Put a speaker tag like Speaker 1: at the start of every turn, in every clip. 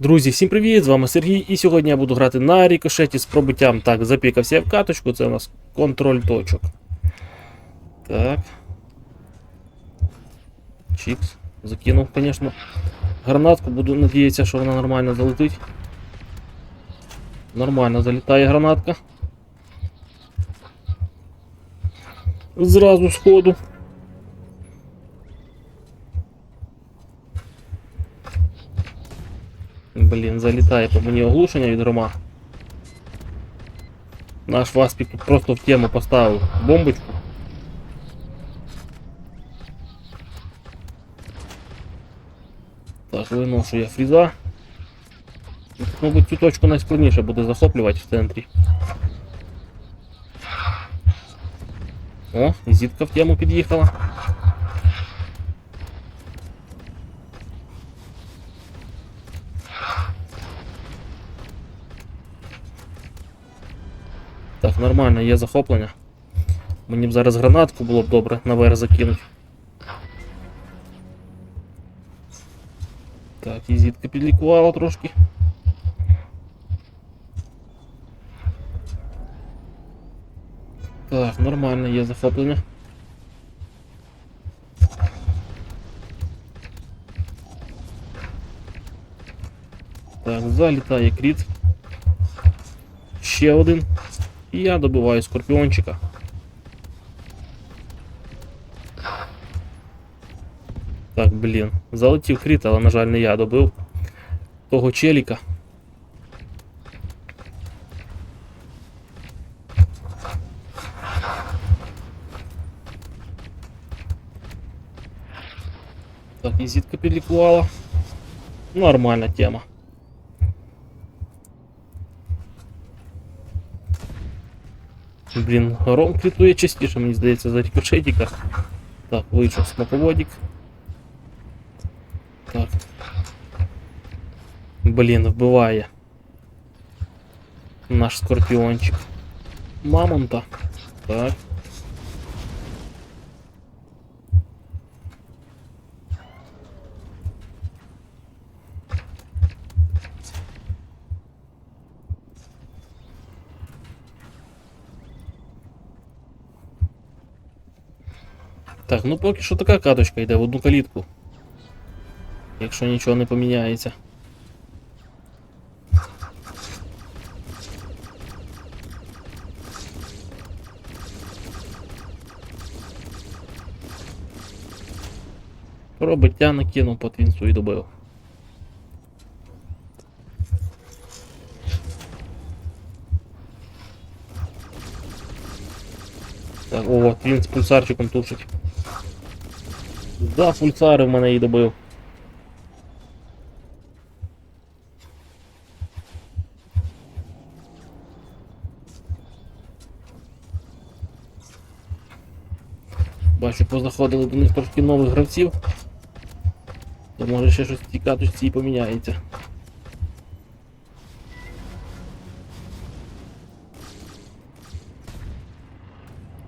Speaker 1: Друзі, всім привіт! З вами Сергій, і сьогодні я буду грати на рікошеті з пробиттям. Так, запікався я в каточку, це у нас контроль точок. Так. Чікс. Закинув, звісно. Гранатку, буду надіятися, що вона нормально залетить. Нормально залітає гранатка. Зразу сходу. Блін, залітає по мені оглушення від грома. Наш Васпік тут просто в тему поставив бомбочку. Так, виношу я фріза. Мабуть, цю точку найскладніше буде захоплювати в центрі. О, і зітка в тему під'їхала. Нормально, є захоплення. Мені б зараз гранатку було б добре наверх закинути. Так, і зітка підлікувала трошки. Так, нормально, є захоплення. Так, залітає кріт. Ще один. І я добиваю скорпіончика. Так, блін. Залетів кріт, але, на жаль, не я добив. Того челіка. Так, і зітка підлікувала. Нормальна тема. Блін, гром критує частіше, мені здається, за рикошетіка. Так, вийшов смаководик. Так. Блін, вбиває. Наш скорпіончик. Мамонта. Так. Так, ну поки що така каточка йде в одну калітку. Якщо нічого не поміняється. Пробиття накинув по твінцу і добив. Так, о, твін з пульсарчиком тушить. Да, пульсари в мене і добив. Бачу, позаходили до них трошки нових гравців. То може ще щось в цій каточці і поміняється.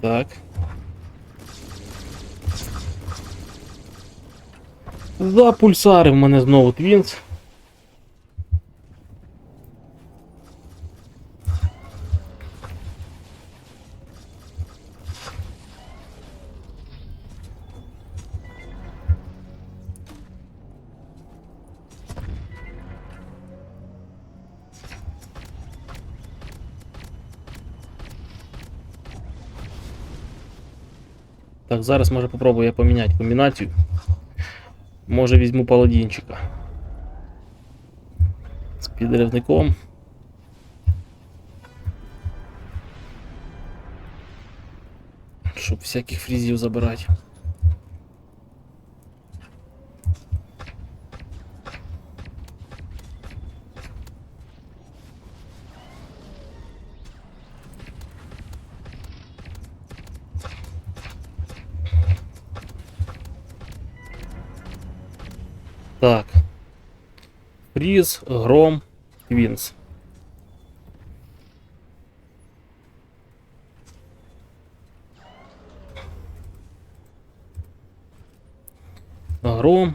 Speaker 1: Так. За пульсари в мене знову твінс. Так, зараз може попробую я поміняти комбінацію. Може візьму паладінчика. З підривником. Щоб всяких фрізів забирати. Так. Фріз, гром, твінс. Гром.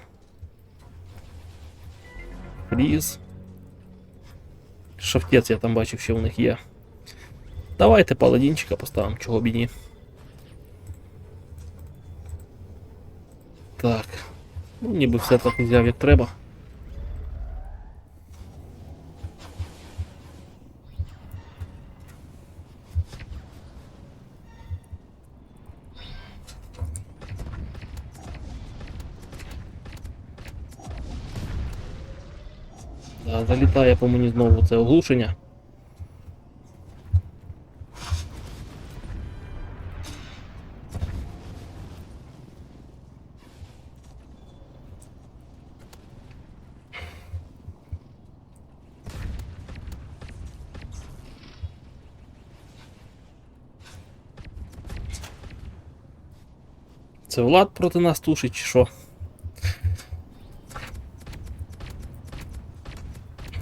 Speaker 1: Фріз. шафтець я там бачив, що в них є. Давайте паладінчика поставимо, чого б і ні. Так. Ну, ніби все так взяв як треба. Залітає по мені знову це оглушення. Це Влад проти нас тушить, чи що?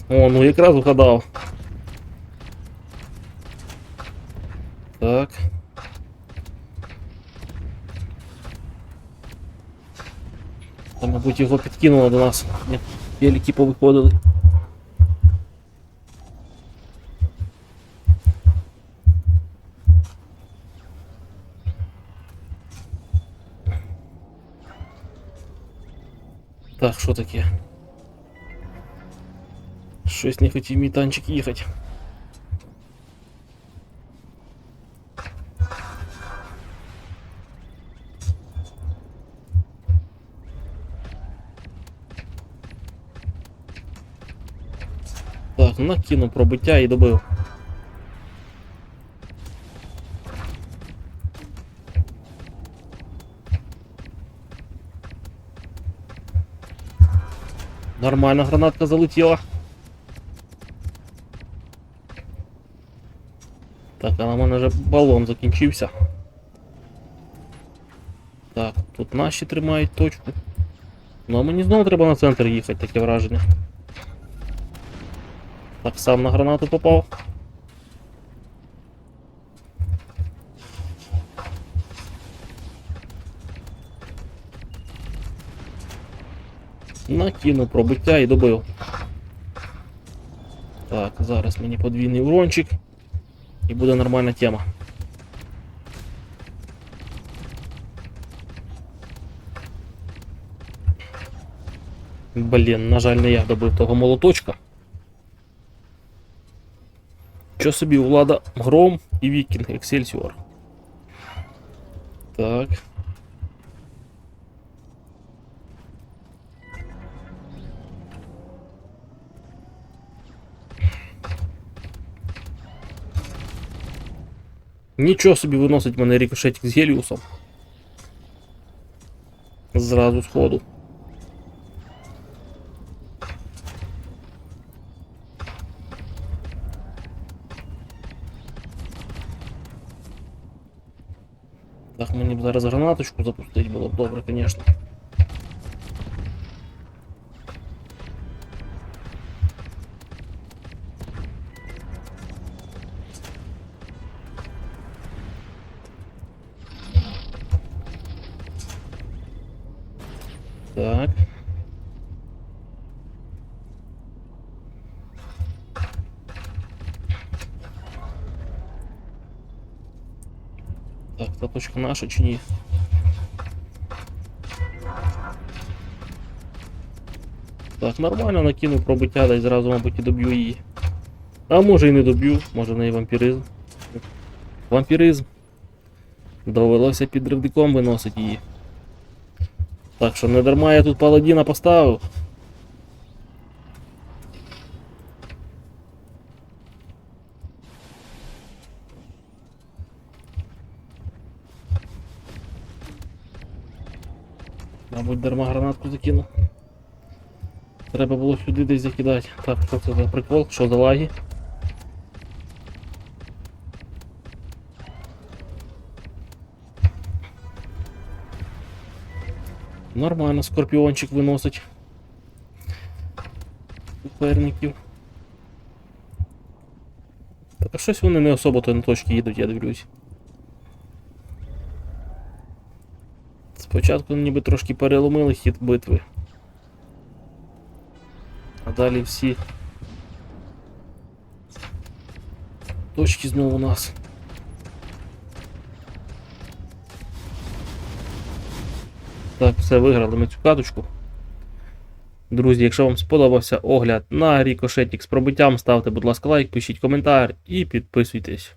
Speaker 1: О, ну якраз вгадав. Так. Там, мабуть, його підкинуло до нас. Ні, Велики повиходили. Так, що таке? Щось не хотів мій танчик їхати. Так, накинув пробиття і добив. Нормально гранатка залетіла. Так, а на мене вже балон закінчився. Так, тут наші тримають точку. Ну а мені знову треба на центр їхати, таке враження. Так, сам на гранату попав. Накинув пробиття і добив. Так, зараз мені подвійний урончик. І буде нормальна тема. Блін, на жаль, не я добив того молоточка. Що собі влада Гром і Вікінг Ексельсіор. Так. Нічого собі виносить мене рикошетик з Геліусом. Зразу сходу. Так, мені б зараз гранаточку запустити було б добре, звісно. Так. Так, та точка наша чи ні? Так, нормально накинув пробиття, дай зразу, мабуть, і доб'ю її. А може і не доб'ю, може в неї вампіризм. Вампіризм. Довелося під ревдиком виносити її. Так що не дарма я тут паладіна поставив. Мабуть, дарма гранатку закинув. Треба було сюди десь закидати. Так, що це прикол? Що за лаги? Нормально, скорпіончик виносить. Суперників. Так щось вони не особо то на точки їдуть, я дивлюсь. Спочатку ніби трошки переломили хід битви. А далі всі Точки знову у нас. Так, все, виграли ми цю каточку. Друзі, якщо вам сподобався огляд на рікошетік з пробиттям, ставте, будь ласка, лайк, пишіть коментар і підписуйтесь.